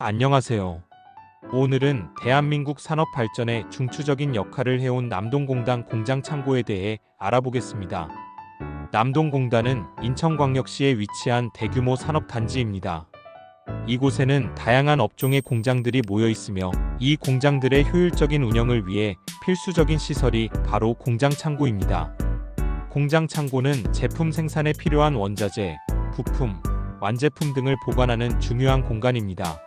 안녕하세요. 오늘은 대한민국 산업 발전에 중추적인 역할을 해온 남동공단 공장 창고에 대해 알아보겠습니다. 남동공단은 인천광역시에 위치한 대규모 산업 단지입니다. 이곳에는 다양한 업종의 공장들이 모여 있으며 이 공장들의 효율적인 운영을 위해 필수적인 시설이 바로 공장 창고입니다. 공장 창고는 제품 생산에 필요한 원자재, 부품, 완제품 등을 보관하는 중요한 공간입니다.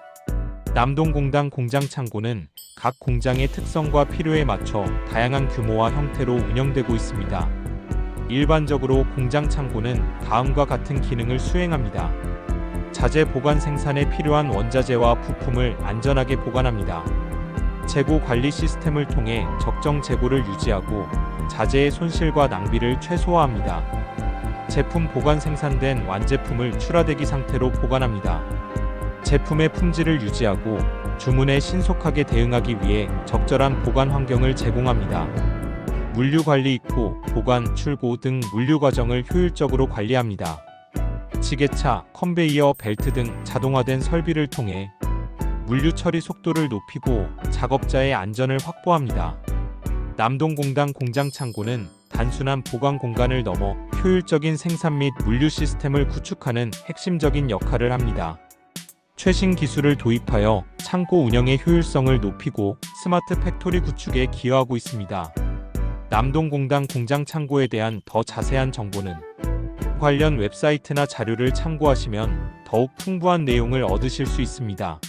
남동공단 공장 창고는 각 공장의 특성과 필요에 맞춰 다양한 규모와 형태로 운영되고 있습니다. 일반적으로 공장 창고는 다음과 같은 기능을 수행합니다. 자재 보관 생산에 필요한 원자재와 부품을 안전하게 보관합니다. 재고 관리 시스템을 통해 적정 재고를 유지하고 자재의 손실과 낭비를 최소화합니다. 제품 보관 생산된 완제품을 출하대기 상태로 보관합니다. 제품의 품질을 유지하고 주문에 신속하게 대응하기 위해 적절한 보관 환경을 제공합니다. 물류 관리 입고, 보관, 출고 등 물류 과정을 효율적으로 관리합니다. 지게차, 컨베이어 벨트 등 자동화된 설비를 통해 물류 처리 속도를 높이고 작업자의 안전을 확보합니다. 남동공단 공장 창고는 단순한 보관 공간을 넘어 효율적인 생산 및 물류 시스템을 구축하는 핵심적인 역할을 합니다. 최신 기술을 도입하여 창고 운영의 효율성을 높이고 스마트 팩토리 구축에 기여하고 있습니다. 남동공단 공장 창고에 대한 더 자세한 정보는 관련 웹사이트나 자료를 참고하시면 더욱 풍부한 내용을 얻으실 수 있습니다.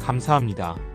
감사합니다.